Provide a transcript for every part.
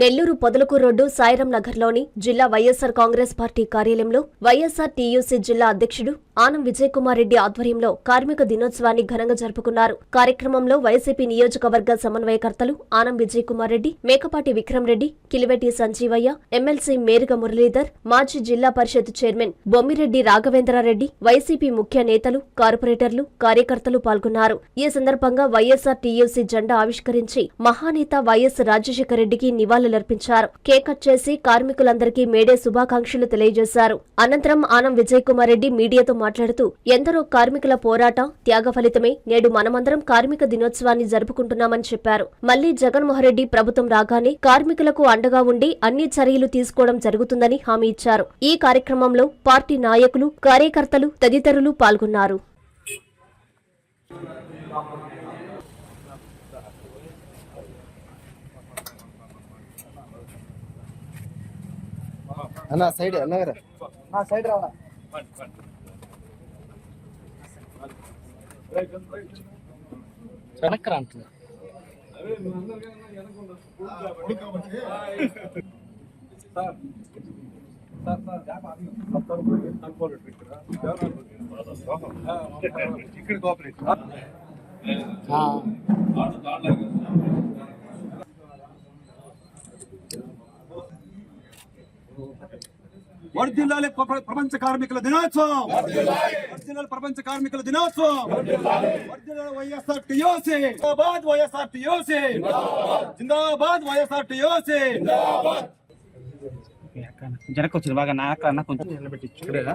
నెల్లూరు పొదలకు రోడ్డు సాయిరం నగర్లోని జిల్లా వైఎస్సార్ కాంగ్రెస్ పార్టీ కార్యాలయంలో వైఎస్సార్ టీయూసీ జిల్లా అధ్యక్షుడు ఆనం విజయ్ కుమార్ రెడ్డి ఆధ్వర్యంలో కార్మిక దినోత్సవాన్ని ఘనంగా జరుపుకున్నారు. కార్యక్రమంలో వైసీపీ నియోజకవర్గ సమన్వయకర్తలు ఆనం విజయకుమార్ రెడ్డి మేకపాటి విక్రమ్ రెడ్డి కిలివెట్టి సంజీవయ్య ఎమ్మెల్సీ మేరుగ మురళీధర్ మాజీ జిల్లా పరిషత్ చైర్మన్ బొమ్మిరెడ్డి రాఘవేంద్రారెడ్డి వైసీపీ ముఖ్య నేతలు కార్పొరేటర్లు కార్యకర్తలు పాల్గొన్నారు. ఈ సందర్భంగా వైఎస్సార్ టీయూసీ జెండా ఆవిష్కరించి మహానేత వైఎస్ రాజశేఖర రెడ్డికి నివాళులు నివాళులర్పించారు. కేక్ కట్ చేసి కార్మికులందరికీ మేడే శుభాకాంక్షలు తెలియజేశారు. అనంతరం ఆనం విజయ్ కుమార్ రెడ్డి మీడియాతో మాట్లాడుతూ ఎందరో కార్మికుల పోరాట త్యాగ ఫలితమే. నేడు మనమందరం కార్మిక దినోత్సవాన్ని జరుపుకుంటున్నామని చెప్పారు. మళ్ళీ జగన్మోహన్ రెడ్డి ప్రభుత్వం రాగానే కార్మికులకు అండగా ఉండి అన్ని చర్యలు తీసుకోవడం జరుగుతుందని హామీ ఇచ్చారు. ఈ కార్యక్రమంలో పార్టీ నాయకులు కార్యకర్తలు తదితరులు పాల్గొన్నారు. అన్న సైడ్ అన్నగారు సైడ్ రావా? వెనక్కి అంటుంది ఇక్కడ కోఆపరేట్ వర్ధిల్లాలి ప్ర- ప్రపంచ కార్మికుల దినోత్సవం. వర్ధిల్లాలి ప్రపంచ కార్మికుల దినోత్సవం. వర్ధిల్లాలి వైఎస్ఆర్ టియోసి జిందాబాద్ వైఎస్ఆర్ టియోసి జిందాబాద్ వైఎస్ఆర్ టియోసి జనకు వచ్చింది బాగా నాకు అన్న కొంచెం నిలబెట్టి జన్మడిగా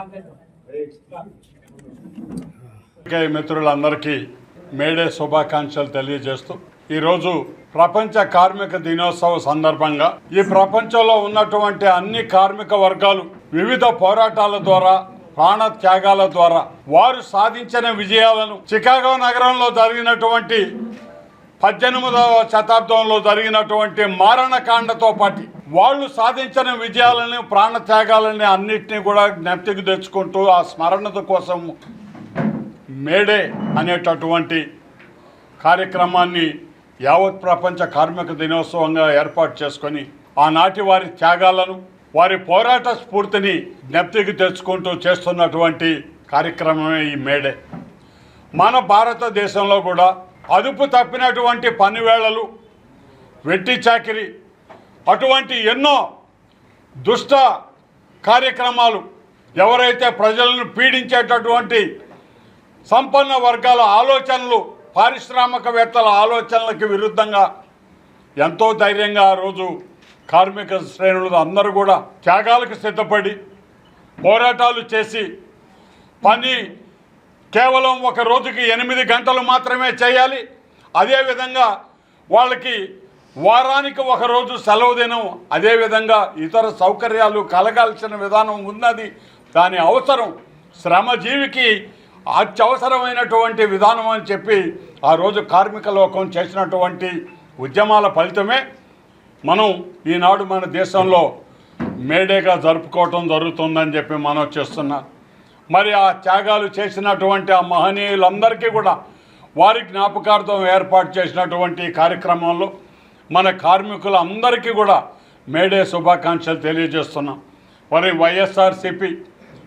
నాయకత్వం పాత్రికేయ మిత్రులందరికీ మేడే శుభాకాంక్షలు తెలియజేస్తూ ఈరోజు ప్రపంచ కార్మిక దినోత్సవ సందర్భంగా ఈ ప్రపంచంలో ఉన్నటువంటి అన్ని కార్మిక వర్గాలు వివిధ పోరాటాల ద్వారా ప్రాణ త్యాగాల ద్వారా వారు సాధించిన విజయాలను చికాగో నగరంలో జరిగినటువంటి పద్దెనిమిదవ శతాబ్దంలో జరిగినటువంటి మారణకాండతో పాటు వాళ్ళు సాధించిన విజయాలని ప్రాణ త్యాగాలని అన్నిటినీ కూడా జ్ఞప్తికి తెచ్చుకుంటూ ఆ స్మరణత కోసం మేడే అనేటటువంటి కార్యక్రమాన్ని యావత్ ప్రపంచ కార్మిక దినోత్సవంగా ఏర్పాటు చేసుకొని ఆనాటి వారి త్యాగాలను వారి పోరాట స్ఫూర్తిని జ్ఞప్తికి తెచ్చుకుంటూ చేస్తున్నటువంటి కార్యక్రమమే ఈ మేడే. మన భారతదేశంలో కూడా అదుపు తప్పినటువంటి పనివేళలు వెట్టి చాకిరి అటువంటి ఎన్నో దుష్ట కార్యక్రమాలు ఎవరైతే ప్రజలను పీడించేటటువంటి సంపన్న వర్గాల ఆలోచనలు పారిశ్రామికవేత్తల ఆలోచనలకు విరుద్ధంగా ఎంతో ధైర్యంగా ఆ రోజు కార్మిక శ్రేణులు అందరూ కూడా త్యాగాలకు సిద్ధపడి పోరాటాలు చేసి పని కేవలం ఒక రోజుకి ఎనిమిది గంటలు మాత్రమే చేయాలి. అదేవిధంగా వాళ్ళకి వారానికి ఒక రోజు సెలవు దినం అదేవిధంగా ఇతర సౌకర్యాలు కలగాల్సిన విధానం ఉన్నది. దాని అవసరం శ్రమజీవికి అత్యవసరమైనటువంటి విధానం అని చెప్పి ఆ రోజు కార్మిక లోకం చేసినటువంటి ఉద్యమాల ఫలితమే మనం ఈనాడు మన దేశంలో మేడేగా జరుపుకోవటం జరుగుతుందని చెప్పి మనం చేస్తున్నాం. మరి ఆ త్యాగాలు చేసినటువంటి ఆ మహనీయులందరికీ కూడా వారి జ్ఞాపకార్థం ఏర్పాటు చేసినటువంటి కార్యక్రమంలో మన కార్మికులందరికీ కూడా మేడే శుభాకాంక్షలు తెలియజేస్తున్నాం. మరి వైఎస్ఆర్సిపి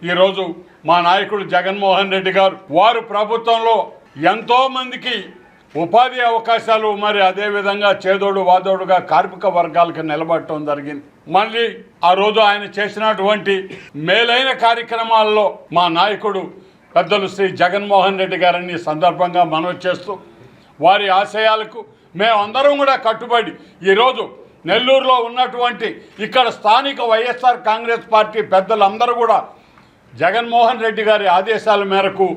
ఈరోజు మా నాయకుడు జగన్మోహన్ రెడ్డి గారు. వారు ప్రభుత్వంలో ఎంతో మందికి ఉపాధి అవకాశాలు మరి అదేవిధంగా చేదోడు వాదోడుగా కార్మిక వర్గాలకు నిలబడటం జరిగింది. మళ్ళీ ఆ రోజు ఆయన చేసినటువంటి మేలైన కార్యక్రమాల్లో మా నాయకుడు పెద్దలు శ్రీ జగన్మోహన్ రెడ్డి గారిని సందర్భంగా మనవి చేస్తూ వారి ఆశయాలకు మేమందరం కూడా కట్టుబడి ఈరోజు నెల్లూరులో ఉన్నటువంటి ఇక్కడ స్థానిక వైఎస్ఆర్ కాంగ్రెస్ పార్టీ పెద్దలందరూ కూడా జగన్మోహన్ రెడ్డి గారి ఆదేశాల మేరకు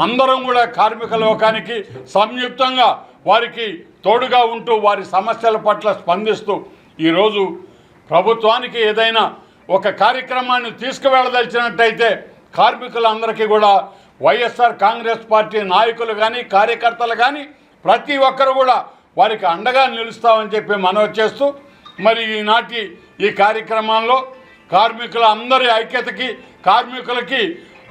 అందరం కూడా కార్మిక లోకానికి సంయుక్తంగా వారికి తోడుగా ఉంటూ వారి సమస్యల పట్ల స్పందిస్తూ ఈరోజు ప్రభుత్వానికి ఏదైనా ఒక కార్యక్రమాన్ని తీసుకువెళ్ళదలిచినట్టయితే కార్మికులందరికీ కూడా వైఎస్ఆర్ కాంగ్రెస్ పార్టీ నాయకులు కానీ కార్యకర్తలు కానీ ప్రతి ఒక్కరు కూడా వారికి అండగా నిలుస్తామని చెప్పి మనవి చేస్తూ మరి ఈనాటి ఈ కార్యక్రమంలో కార్మికుల అందరి ఐక్యతకి కార్మికులకి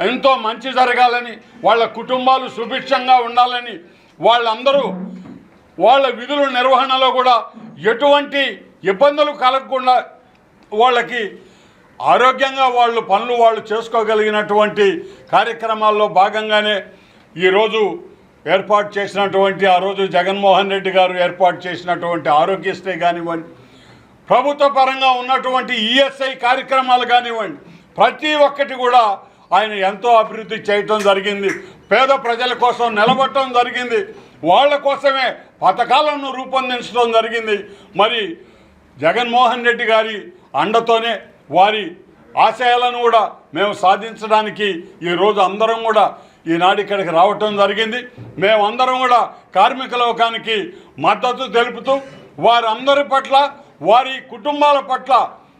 ఎంతో మంచి జరగాలని వాళ్ళ కుటుంబాలు సుభిక్షంగా ఉండాలని వాళ్ళందరూ వాళ్ళ విధుల నిర్వహణలో కూడా ఎటువంటి ఇబ్బందులు కలగకుండా వాళ్ళకి ఆరోగ్యంగా వాళ్ళు పనులు వాళ్ళు చేసుకోగలిగినటువంటి కార్యక్రమాల్లో భాగంగానే ఈరోజు ఏర్పాటు చేసినటువంటి ఆ రోజు జగన్మోహన్ రెడ్డి గారు ఏర్పాటు చేసినటువంటి ఆరోగ్యశ్రీ కానివ్వండి ప్రభుత్వ పరంగా ఉన్నటువంటి ఈఎస్ఐ కార్యక్రమాలు కానివ్వండి ప్రతి ఒక్కటి కూడా ఆయన ఎంతో అభివృద్ధి చేయటం జరిగింది. పేద ప్రజల కోసం నిలబడటం జరిగింది. వాళ్ళ కోసమే పథకాలను రూపొందించడం జరిగింది. మరి జగన్మోహన్ రెడ్డి గారి అండతోనే వారి ఆశయాలను కూడా మేము సాధించడానికి ఈరోజు అందరం కూడా ఈనాడు ఇక్కడికి రావటం జరిగింది. మేమందరం కూడా కార్మిక లోకానికి మద్దతు తెలుపుతూ వారందరి పట్ల వారి కుటుంబాల పట్ల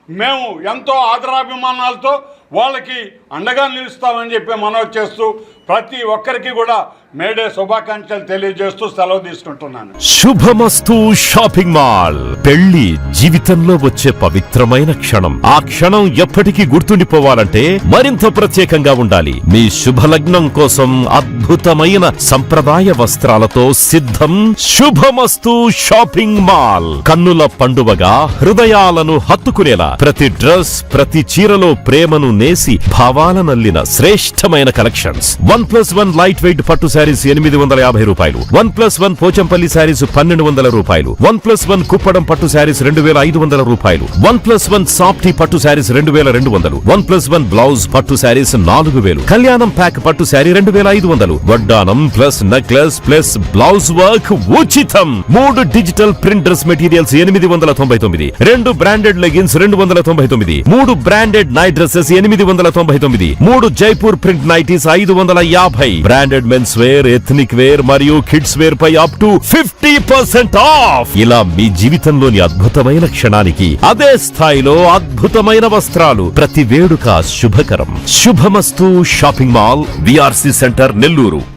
మేము ఎంతో ఆదరాభిమానాలతో వాళ్ళకి అండగా నిలుస్తామని చెప్పి మనవి చేస్తూ ప్రతి ఒక్కరికి కూడా మేడే శుభాకాంక్షలు తెలియజేస్తూ సెలవు తీసుకుంటున్నాను. శుభమస్తు షాపింగ్ మాల్. పెళ్ళి జీవితంలో వచ్చే పవిత్రమైన క్షణం. ఆ క్షణం ఎప్పటికీ గుర్తుండిపోవాలంటే మరింత ప్రత్యేకంగా ఉండాలి. మీ శుభలగ్నం కోసం అద్భుతమైన సంప్రదాయ వస్త్రాలతో సిద్ధం శుభమస్తు షాపింగ్ మాల్. కన్నుల పండువగా హృదయాలను హత్తుకునేలా. ప్రతి డ్రెస్ ప్రతి చీరలో ప్రేమను నేసి భావాలనల్లిన శ్రేష్టమైన collections. One plus one light weight పట్టు శారీస్ ఎనిమిది వందల యాభై రూపాయలు. One plus one Pochampally sarees పన్నెండు వందల రూపాయలు. వన్ ప్లస్ వన్ కుప్పడం పట్టు శారీస్ రెండు వేల ఐదు వందల రూపాయలు. వన్ ప్లస్ వన్ సాఫ్టీ పట్టు శారీస్ రెండు వేల రెండు వందలు. వన్ ప్లస్ వన్ బ్లౌజ్ పట్టు శారీస్ నాలుగు వేలు. కళ్యాణం ప్యాక్ పట్టు శారీ రెండు వేల ఐదు వందలు. వడ్డానం plus necklace plus blouse work ఉచితం. మూడు డిజిటల్ ప్రింట్ డ్రెస్ మెటీరియల్స్ ఎనిమిది వందల తొంభై తొమ్మిది. రెండు బ్రాండెడ్ లెగిన్స్ రెండు వందల తొంభై తొమ్మిది. మూడు బ్రాండెడ్ నైట్ డ్రెస్సెస్ ఎనిమిది ఎనిమిది వందల తొంభై తొమ్మిది. మూడు జైపూర్ ప్రింట్ నైటీస్ ఐదు వందల యాభై. Branded men's wear ethnic wear మరియు kids wear pi up to fifty percent off. ఇలా మీ జీవితంలోని అద్భుతమైన క్షణానికి అదే స్థాయిలో అద్భుతమైన వస్త్రాలు. ప్రతి వేడుక శుభకరం. Shubhamastu shopping mall VRC centre Nellore.